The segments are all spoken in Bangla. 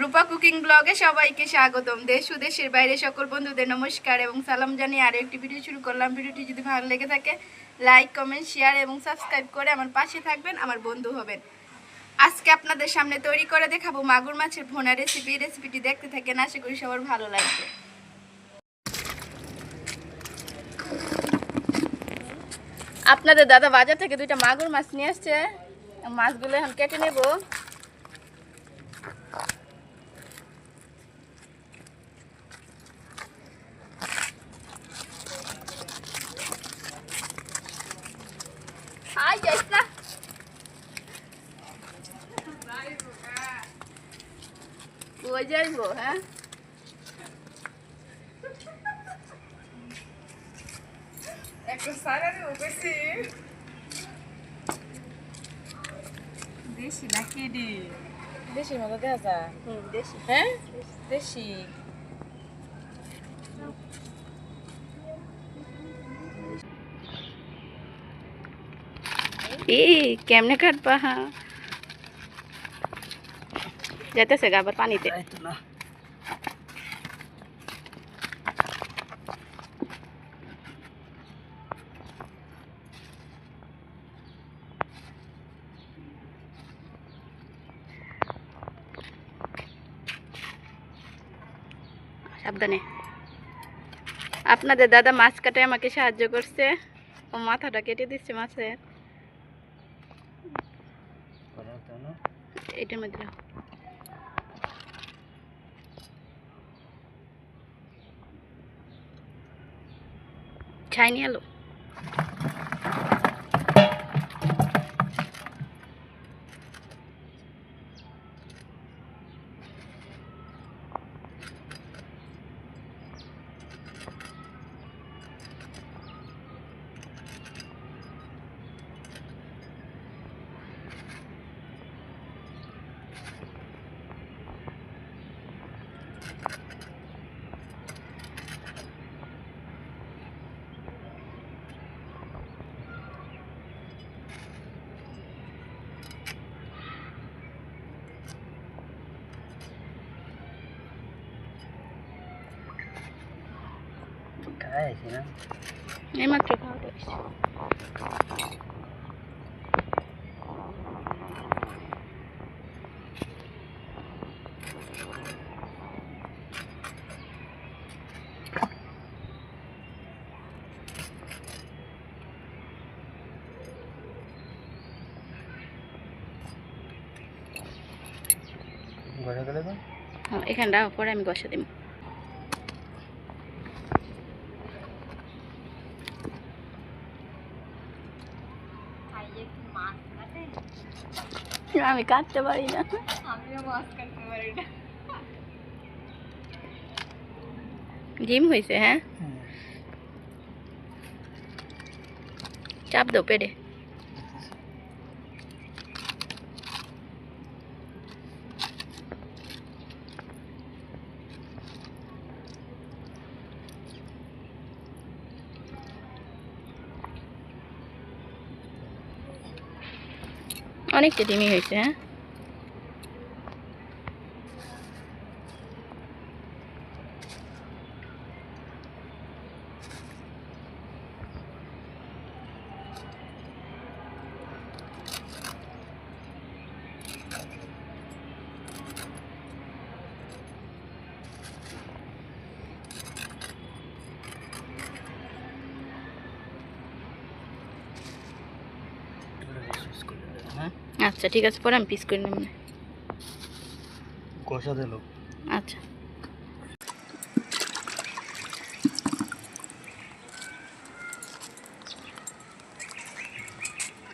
রূপা কুকিং ব্লগে সবাইকে স্বাগতম। দেশ ও দেশের বাইরে সকল বন্ধুদের নমস্কার এবং সালাম জানিয়ে আরও একটি ভিডিও শুরু করলাম। ভিডিওটি যদি ভালো লেগে থাকে লাইক কমেন্ট শেয়ার এবং সাবস্ক্রাইব করে আমার পাশে থাকবেন, আমার বন্ধু হবেন। আজকে আপনাদের সামনে তৈরি করে দেখাবো মাগুর মাছের ভোনা রেসিপি রেসিপিটি দেখতে থাকেন, আশা করি সবার ভালো লাগবে। আপনাদের দাদা বাজার থেকে দুইটা মাগুর মাছ নিয়ে আসছে। মাছগুলো এখন কেটে নেব। কই যাইবো হ্যাঁ? একটা সারা দেবো বেশি দেশি না কেডি? দেশির মতো দেখা যায়। হুম দেশি। হ্যাঁ? দেশি। এ কেমনে কাটবা হ্যাঁ যেতেছে গা আবার পানিতে সাবধানে আপনাদের দাদা মাছ কাটে আমাকে সাহায্য করছে ও মাথাটা কেটে দিচ্ছে মাছের এটার মধ্যে ছাই নিয়ে রাখো। ছাইনি আলো এইমাত্র খাওয়া এসছে। হ্যাঁ, এখানটা পরে আমি বসে দিব আমি কাটতে পারি না। আমিও মাছ কাটতে পারি না। জিম হয়েছে হ্যাঁ? চাপ দাও পেটে অনেকটা ডিমি হয়েছে হ্যাঁ? আচ্ছা ঠিক আছে পরে আমি পিস করে নেব। কষা দিল আচ্ছা।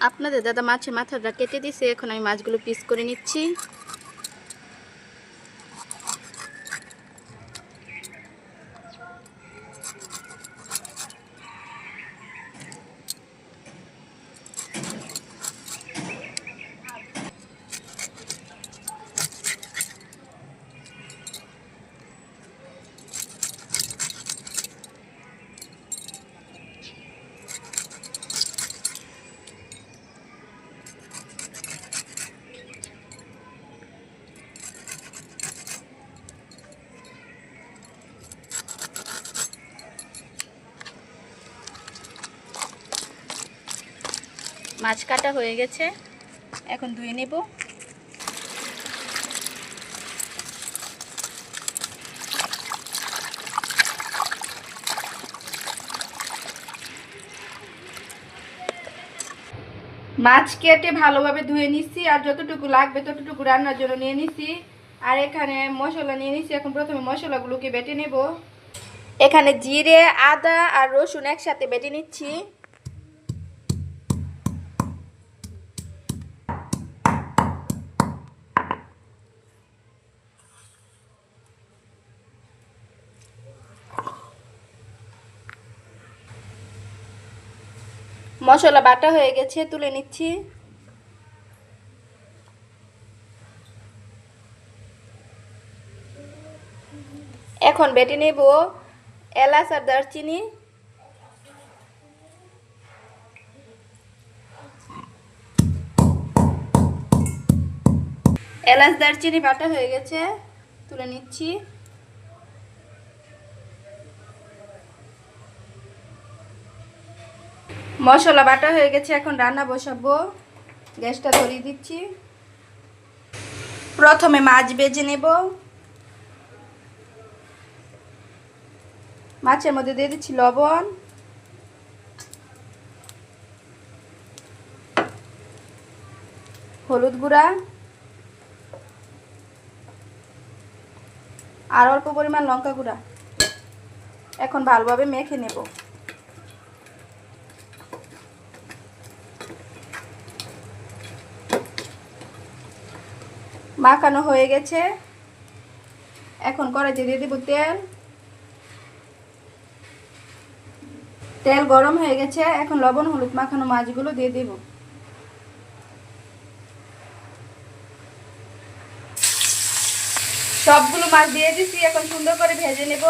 আপনাদের দাদা মাছের মাথাটা কেটে দিছে এখন আমি মাছগুলো পিস করে নিচ্ছি। মাছ কাটা হয়ে গেছে। এখন ধুয়ে নেব। মাছ কেটে ভালোভাবে ধুয়ে নিচ্ছি, আর যতটুকু লাগবে ততটুকু রান্নার জন্য নিয়ে নিচ্ছি। আর এখানে মশলা নিয়ে নিচ্ছি, এখন প্রথমে মশলাগুলোকে বেটে নেব। এখানে জিরে, আদা আর রসুন একসাথে বেটে নিচ্ছি। মশলা বাটা হয়ে গেছে, তুলে নিচ্ছি। এখন বেটে নেব এলাচ আর দারচিনি। এলাচ, দারচিনি বাটা হয়ে গেছে, তুলে নিচ্ছি। মশলা বাটা হয়ে গেছে, এখন রান্না বসাবো। গ্যাসটা ধরিয়ে দিচ্ছি। প্রথমে মাছ বেজে নেব। মাছের মধ্যে দিয়ে দিচ্ছি লবণ। হলুদ গুঁড়া। আর অল্প পরিমাণ লঙ্কা গুঁড়া। এখন ভালোভাবে মেখে নেব। মাখানো হয়ে গেছে। এখন কড়াইতে দিয়ে দেবো তেল। তেল গরম হয়ে গেছে। এখন লবণ, হলুদ মাখানো মাছগুলো দিয়ে দেব। সবগুলো মাছ দিয়ে দিচ্ছি এখন সুন্দর করে ভেজে নেব।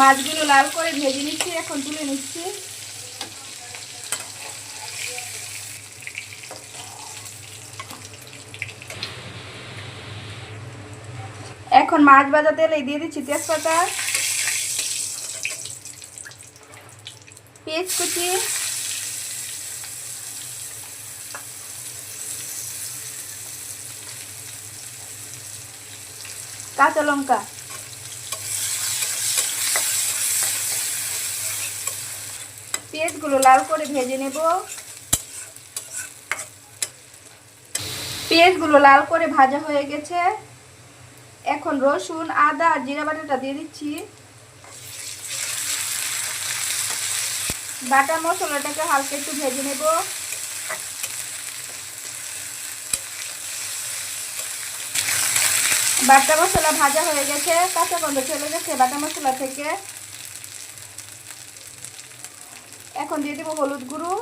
মাছগুলো লাল করে ভেজে নিচ্ছি, এখন তুলে নিচ্ছি। এখন মাছ ভাজা তেলে দিয়ে দিচ্ছি তেজপাতা পেঁয়াজ কুচি কাঁচা লঙ্কা। পেঁয়াজগুলো লাল করে ভেজে নেব। পেঁয়াজগুলো লাল করে ভাজা হয়ে গেছে। এখন রসুন, আদা আর জিরা বাটাটা দিয়ে দিচ্ছি। বাটা মশলাটাকে হালকা একটু ভেজে নেব। বাটা মশলা ভাজা হয়ে গেছে কাঁচা গন্ধ চলে গেছে বাটা মশলা থেকে। এখন দিয়ে দেবো হলুদ গুঁড়ো,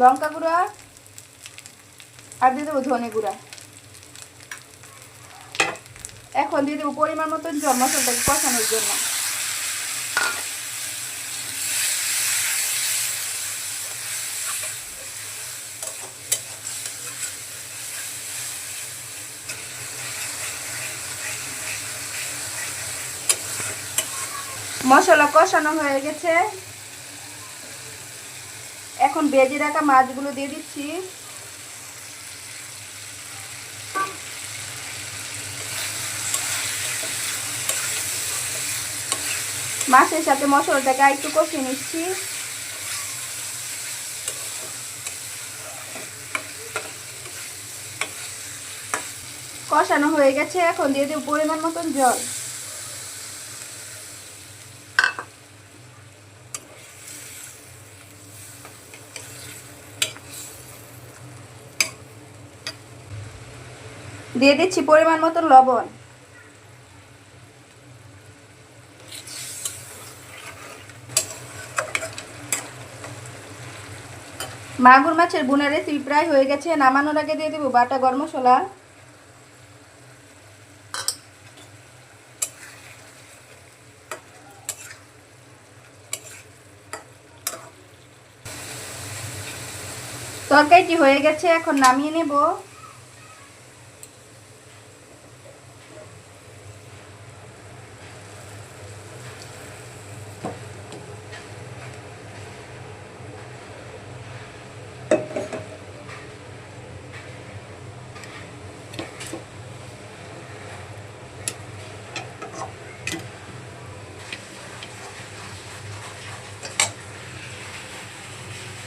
লঙ্কা গুঁড়া, আর দিয়ে দেবো ধনে গুঁড়া। এখন দিয়ে দেবো পরিমাণ মতন জল মশলাটাকে কষানোর জন্য। মশলা কষানো হয়ে গেছে। এখন বেজে রাখা মাছগুলো দিয়ে দিচ্ছি। মাছের সাথে মশলাটাকে একটু কষিয়ে নিচ্ছি। কষানো হয়ে গেছে, এখন দিয়ে দেবো পরিমাণ মতন জল। দিয়ে দিচ্ছি পরিমাণ মতো লবণ। মাগুর মাছের বুনের রেসিপি প্রায় হয়ে গেছে, নামানোর আগে দিয়ে দেবো বাটা গরম মশলা। তরকারিটি হয়ে গেছে, এখন নামিয়ে নেব।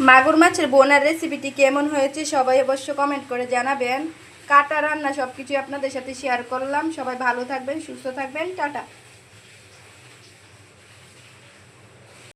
মাগুর মাছের বোনার রেসিপিটি কেমন হয়েছে সবাই অবশ্য কমেন্ট করে জানাবেন। কাটা রান্না সব কিছু আপনাদের সাথে শেয়ার করলাম। সবাই ভালো থাকবেন, সুস্থ থাকবেন। টাটা।